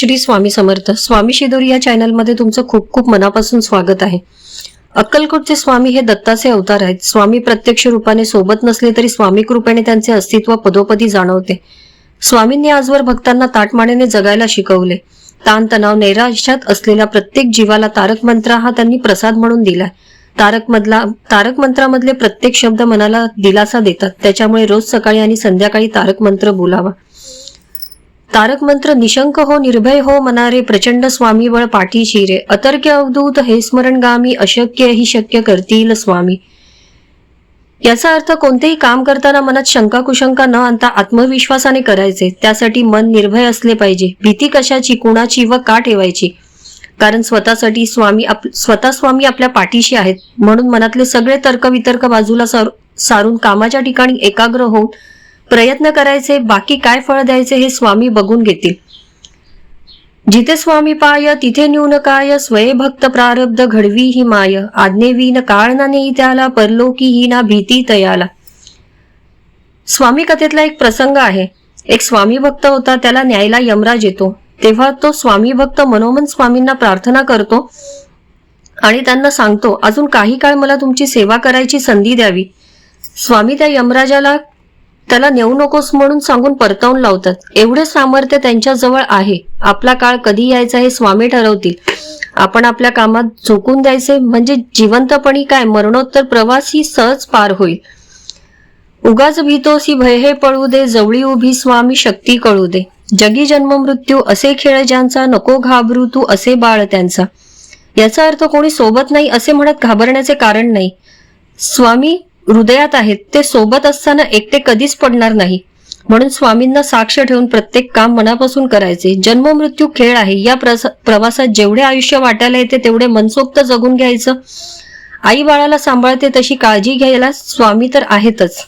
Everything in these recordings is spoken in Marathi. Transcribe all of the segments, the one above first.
श्री स्वामी समर्थ. स्वामी शिदोरी या चॅनलमध्ये तुमचं खूप खूप मनापासून स्वागत आहे. अक्कलकोटचे स्वामी हे दत्ताचे अवतार आहेत. स्वामी प्रत्यक्ष रूपाने सोबत नसले तरी स्वामी कृपेने त्यांचे अस्तित्व पदोपदी जाणवते. स्वामींनी आजवर भक्तांना ताटमानेने जगायला शिकवले. ताणतणाव नैराश्यात असलेल्या प्रत्येक जीवाला तारक मंत्र हा त्यांनी प्रसाद म्हणून दिलाय. तारक मधला तारक मंत्रामधले प्रत्येक शब्द मनाला दिलासा देतात. त्याच्यामुळे रोज सकाळी आणि संध्याकाळी तारक मंत्र बोलावा. तारक मंत्र निशंक हो निर्भय हो मनारे प्रचंड स्वामी बळ पाठी शिरे. अतर्क्य अवधूत हे स्मरणगामी अशक्य ही शक्य करतील स्वामी. याचा अर्थ कोणतेही काम करताना मनात शंका कुशंका न आणता आत्मविश्वासाने करायचे. त्यासाठी मन निर्भय असले पाहिजे. भीती कशाची कुणाची व का ठेवायची? कारण स्वतःसाठी स्वामी आप स्वतः स्वामी आपल्या पाठीशी आहेत. म्हणून मनातले सगळे तर्क वितर्क बाजूला सारून कामाच्या ठिकाणी एकाग्र होऊन प्रयत्न करायचे बाकी काय फळ द्यायचे हे स्वामी बघून घेतील. जिथे स्वामी पाय तिथे न्यून काय स्वयभक्त प्रारब्ध घडवी ही माय. आज्ञेवीन काळ ना नेई त्याला परलोकी ही ना भीती तयाला. स्वामी कथेतला एक प्रसंग आहे. एक स्वामी भक्त होता त्याला न्यायला यमराज येतो. तेव्हा तो स्वामी भक्त मनोमन स्वामींना प्रार्थना करतो आणि त्यांना सांगतो अजून काही काळ मला तुमची सेवा करायची संधी द्यावी. स्वामी त्या यमराजाला त्याला नेऊ नकोस म्हणून सांगून परतवून लावतात. एवढे सामर्थ्य त्यांच्या जवळ आहे. आपला काळ कधी यायचा हे स्वामी ठरवतील. आपण आपल्या कामात झोकून द्यायचे म्हणजे जिवंतपणी काय? मरणोत्तर प्रवास ही सहज पार होईल. उगाच भीतोसी भय हे पळू दे जवळी उभी स्वामी शक्ती कळू दे. जगी जन्म मृत्यू असे खेळ ज्यांचा नको घाबरू तू असे बाळ त्यांचा. याचा अर्थ कोणी सोबत नाही असे म्हणत घाबरण्याचे कारण नाही. स्वामी हृदयात आहेत ते सोबत असताना एकटे कधीच पडणार नाही. म्हणून स्वामींना साक्ष ठेवून प्रत्येक काम मनापासून करायचे. जन्म मृत्यू खेळ आहे. या प्रवासात जेवढे आयुष्य वाटायला येते तेवढे मनसोक्त जगून घ्यायचं. आई बाळाला सांभाळते तशी काळजी घ्यायला स्वामी तर आहेतच.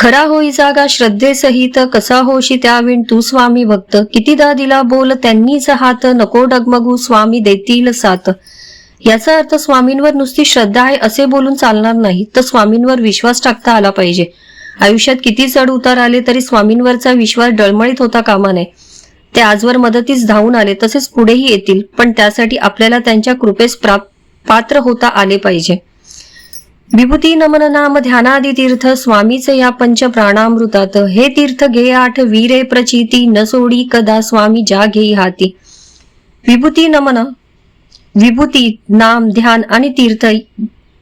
खरा होई जागा श्रद्धेसहित कसा होशी त्याविण तू स्वामी भक्त. कितीदा दिला बोल त्यांनीच हात. नको डगमगू स्वामी देतील साथ. याचा अर्थ स्वामींवर नुसती श्रद्धा आहे असे बोलून चालणार नाही तर स्वामींवर विश्वास टाकता आला पाहिजे. आयुष्यात किती चढ उतार आले तरी स्वामींवरचा विश्वास डळमळीत होता कामा नये. ते आजवर मदतीस धावून आले तसेच पुढेही येतील पण त्यासाठी आपल्याला त्यांच्या कृपेस पात्र होता आले पाहिजे. विभूती नमन नाम ध्यानादी तीर्थ स्वामीचे या पंच प्राणामृतात. हे तीर्थ घे आठ वीरे प्रचिती न सोडी कदा स्वामी जा घेई हाती. विभूती नमन विभूती नाम ध्यान आणि तीर्थ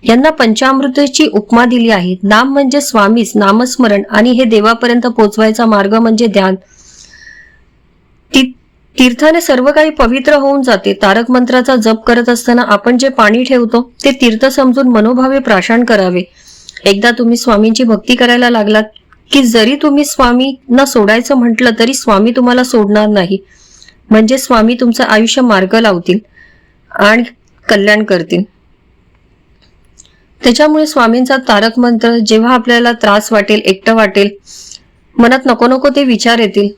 यांना पंचामृतची उपमा दिली आहे. नाम म्हणजे स्वामीच नामस्मरण आणि हे देवापर्यंत पोचवायचा मार्ग म्हणजे ध्यान. तीर्थाने सर्व काही पवित्र होऊन जाते. तारक मंत्राचा जप करत असताना आपण जे पाणी ठेवतो ते तीर्थ समजून मनोभावे प्राशन करावे. एकदा तुम्ही स्वामींची भक्ती करायला लागलात की जरी तुम्ही स्वामींना सोडायचं म्हटलं तरी स्वामी तुम्हाला सोडणार नाही. म्हणजे स्वामी तुमचं आयुष्य मार्ग लावतील. आणि कल्याण करतील. त्याच्यामुळे स्वामींचा तारक मंत्र जेव्हा आपल्याला त्रास वाटेल एकटं वाटेल मनात नको नको ते विचार येतील.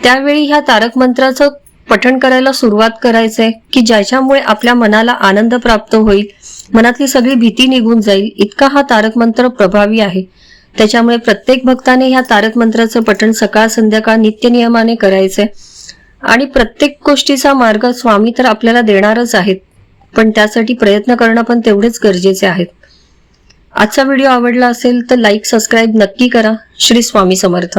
त्यावेळी ह्या तारक मंत्राचं पठण करायला सुरुवात करायचंय की ज्याच्यामुळे आपल्या मनाला आनंद प्राप्त होईल मनातली सगळी भीती निघून जाईल इतका हा तारक मंत्र प्रभावी आहे. त्याच्यामुळे प्रत्येक भक्ताने ह्या तारक मंत्राचं पठण सकाळ संध्याकाळ नित्य नियमाने करायचंय. आणि प्रत्येक गोष्टीचा मार्ग स्वामी तर आपल्याला देणारच आहेत पण त्यासाठी प्रयत्न करणं पण तेवढेच गरजेचे आहेत. आजचा व्हिडिओ आवडला असेल तर लाईक सबस्क्राईब नक्की करा. श्री स्वामी समर्थ.